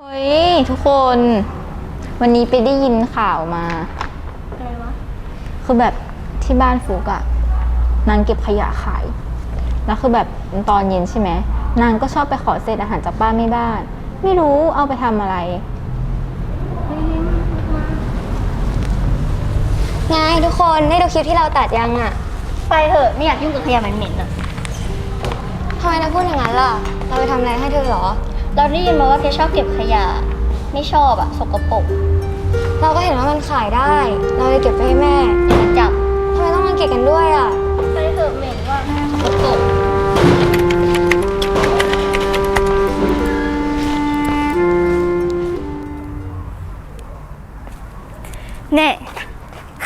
เฮ้ย ทุกคน วันนี้ไปได้ยินข่าวมา อะไรวะ คือแบบที่บ้านฟุกอะนางเก็บขยะขาย แล้วคือแบบตอนเย็นใช่ไหม นางก็ชอบไปขอเศษอาหารจากป้าไม่บ้าน ไม่รู้เอาไปทำอะไร ไงทุกคนได้ดูคลิปที่เราตัดยังอะไปเถอะไม่อยากยุ่งกับขยะเหม็นๆอะทำไมนะพูดอย่างนั้นล่ะ เราไปทำอะไรให้เธอเหรอ เราได้ยินมาว่าแกชอบเก็บขยะ ไม่ชอบอะสกปรกเราก็เห็นว่ามันขายได้ เราเลยเก็บไปให้แม่เดี๋ยวมันจับทำไมต้องมาเก็บกันด้วยอะไปเถอะเหม็นว่าสกปรกเนี่ย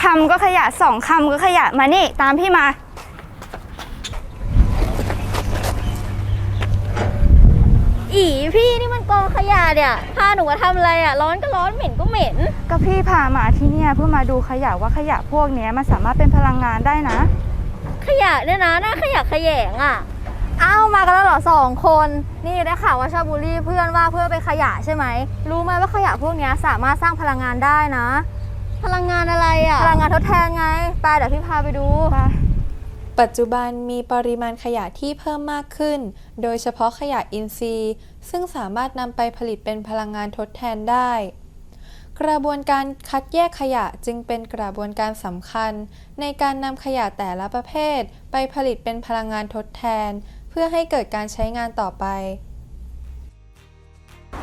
คำก็ขยะสองคำก็ขยะมานี่ ตามพี่มา อีพี่นี่มันกองขยะเนี่ยพาหนูมาทำอะไรอะร้อนก็ร้อนเหม็นก็เหม็น ก็พี่พามาที่เนี่ยเพื่อมาดูขยะว่าขยะพวกเนี้ยมันสามารถเป็นพลังงานได้นะ ขยะเนี่ยนะน่าขยะขยงอะ อ้าวมากันแล้วเหรอสองคน นี่ได้ข่าวว่าชอบบูลลี่เพื่อนว่าเพื่อนเป็นขยะใช่ไหม รู้ไหมว่าขยะพวกเนี้ยสามารถสร้างพลังงานได้นะ พลังงานอะไรอะ พลังงานทดแทนไง ไปเดี๋ยวพี่พาไปดูปััจจุบันมีปริมาณขยะที่เพิ่มมากขึ้น โดยเฉพาะขยะอินทรีย์ ซึ่งสามารถนำไปผลิตเป็นพลังงานทดแทนได้ กระบวนการคัดแยกขยะจึงเป็นกระบวนการสำคัญ ในการนำขยะแต่ละประเภท ไปผลิตเป็นพลังงานทดแทน เพื่อให้เกิดการใช้งานต่อไป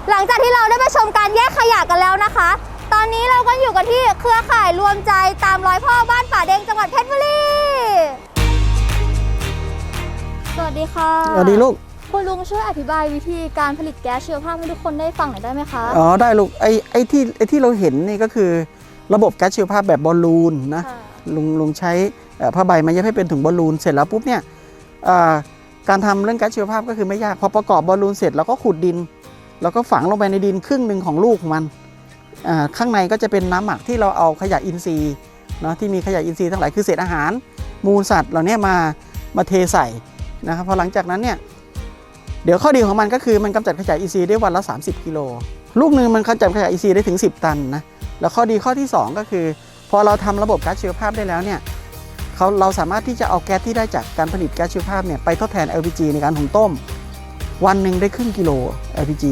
หลังจากที่เราได้ไปชมการแยกขยะกันแล้วนะคะ ตอนนี้เราก็อยู่กันที่เครือข่ายรวมใจตามรอยพ่อบ้านป่าเดงจังหวัดเพชรบุรี ดีค่ะสวัสดีลูก คุณลุงช่วยอธิบายวิธีการผลิตแก๊สชีวภาพให้ทุกคนได้ฟังหน่อยได้ไหมคะ อ๋อได้ลูกไอ้ไอ้ที่ไอ้ที่เราเห็นนี่ก็คือระบบแก๊สชีวภาพแบบบอลลูนนะค่ะ ลุงลุงใช้เอ่อผ้าใบมาเย็บให้เป็นถุงบอลลูนเสร็จแล้วปุ๊บเนี่ยอ่าการทำเรื่องแก๊สชีวภาพก็คือไม่ยากพอประกอบบอลลูนเสร็จเราก็ขุดดิน แล้วก็ฝังลงไปในดินครึ่งหนึ่งของลูกของมันอ่าข้างในก็จะเป็นน้ำหมักที่เราเอาขยะอินทรีย์เนาะที่มีขยะอินทรีย์ทั้งหลายคือเศษอาหารมูลสัตว์เหล่านี้มามาเทใส่ นะครับพอหลังจากนั้นเนี่ยเดี๋ยวข้อดีของมันก็คือมันกำจัดขยะอินทรีย์ได้วันละ 30 กิโล ลูกหนึ่งมันกำจัดขยะอินทรีย์ได้ถึง 10 ตันนะ แล้วข้อดีข้อที่ 2 ก็คือ พอเราทำระบบก๊าซชีวภาพได้แล้วเนี่ยเขาเราสามารถที่จะเอาแก๊สที่ได้จากการผลิตแก๊สชีวภาพเนี่ยไปทดแทน LPG ในการหุงต้ม วันหนึ่งได้ครึ่งกิโล LPG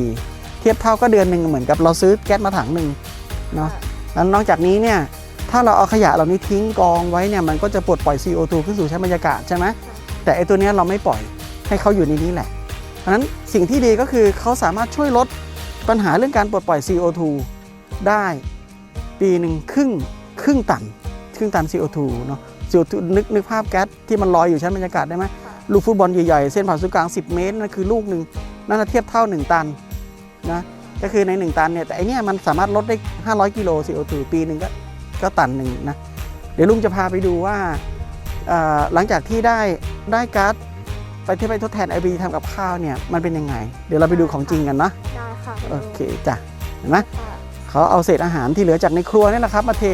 เทียบเท่าก็เดือนหนึ่งเหมือนกับเราซื้อแก๊สมาถังหนึ่งเนาะแล้วนอกจากนี้เนี่ยถ้าเราเอาขยะเหล่านี้ทิ้งกองไว้เนี่ยมันก็จะปลดปล่อย CO2 ขึ้นสู่ชั้นบรรยากาศใช่ไหม แต่ไอตัวเนี้ยเราไม่ปล่อยให้เขาอยู่ในนี้แหละเพราะฉะนั้นสิ่งที่ดีก็คือเขาสามารถช่วยลดปัญหาเรื่องการปลดปล่อย CO2 ได้ปีหนึ่งครึ่งครึ่งตันครึ่งตัน CO2 เนาะ CO2 นึกนึกภาพแก๊สที่มันลอยอยู่ชั้นบรรยากาศได้ไหมลูกฟุตบอลใหญ่ๆ เส้นผ่าศูนย์กลาง 10 เมตรนั่นคือลูกหนึ่งนั่นนะเทียบเท่า 1 ตันนะก็คือใน 1 ตันเนี่ยแต่อันเนี้ยมันสามารถลดได้ 500 กิโล CO2 ปีหนึ่งก็ก็ตันหนึ่งนะเดี๋ยวลุงจะพาไปดูว่าเอ่อหลังจากที่ได้ ได้ก๊าซไปที่ไปทดแทน LPG ทำกับข้าวเนี่ยมันเป็นยังไง เดี๋ยวเราไปดูของจริงกันนะได้ค่ะโอเคจ้ะเห็นไหมเขาเอาเศษอาหารที่เหลือจากในครัวนี่แหละครับ มาเท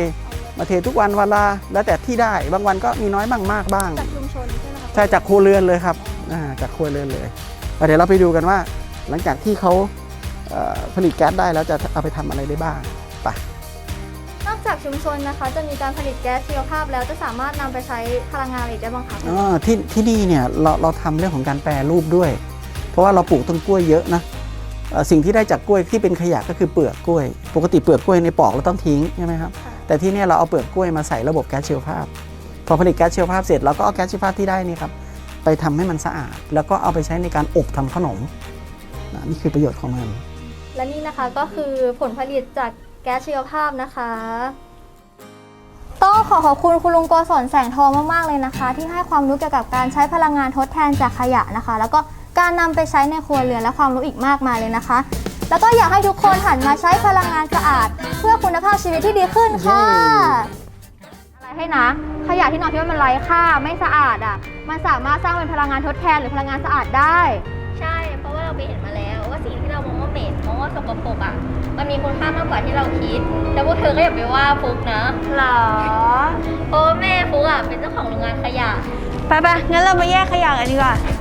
มาเททุกวันเวลาแล้วแต่ที่ได้บางวันก็มีน้อยบ้างมากบ้างจากชุมชนใช่ไหมคะใช่จากครัวเรือนเลยครับอ่าจากครัวเรือนเลยอะเดี๋ยวเราไปดูกันว่า หลังจากที่เขาเอ่อผลิตแก๊สได้แล้วจะเอาไปทำอะไรได้บ้างไปนอก จากชุมชนนะคะ จะมีการผลิตแก๊สชีวภาพแล้วจะสามารถนำไปใช้พลังงานอะไรอีกได้บ้างคะอ๋อที่ที่นี่เนี่ยเราเราทำเรื่องของการแปรรูปด้วย เพราะว่าเราปลูกต้นกล้วยเยอะนะเอ่อสิ่งที่ได้จากกล้วยที่เป็นขยะก็คือเปลือกกล้วย ปกติเปลือกกล้วยในปอกเราต้องทิ้งใช่ไหมครับแต่ที่เนี่ยเราเอาเปลือกกล้วยมาใส่ระบบแก๊สชีวภาพ พอผลิตแก๊สชีวภาพเสร็จเราก็เอาแก๊สชีวภาพที่ได้นี่ครับไปทำให้มันสะอาด แล้วก็เอาไปใช้ในการอบทำขนมนะนี่คือประโยชน์ของมัน และนี่นะคะก็คือผลผลิตจาก แก๊สชีวภาพนะคะ ต้องขอขอบคุณคุณลุงโกศลแสงทองมาก ๆ เลยนะคะ ที่ให้ความรู้เกี่ยวกับการใช้พลังงานทดแทนจากขยะนะคะ แล้วก็การนำไปใช้ในครัวเรือนและความรู้อีกมากมายเลยนะคะ แล้วก็อยากให้ทุกคนหันมาใช้พลังงานสะอาด เพื่อคุณภาพชีวิตที่ดีขึ้นค่ะ อะไรให้นะ ขยะที่นองคิดว่ามันไร้ค่าไม่สะอาดอะ มันสามารถสร้างเป็นพลังงานทดแทนหรือพลังงานสะอาดได้ ใช่ เพราะว่าเราไปเห็นมาแล้ว ว่าสิ่งที่เรามองว่าเหม็นมองว่าสกปรกอะ มันมีคุณค่ามากกว่าที่เราคิด แต่พวกเธอก็อย่าไปว่าฟุกนะหรอ เพราะว่าแม่ฟุกอะเป็นเจ้าของโรงงานขยะ ไปไปงั้นเรามาแยกขยะกันดีกว่าใ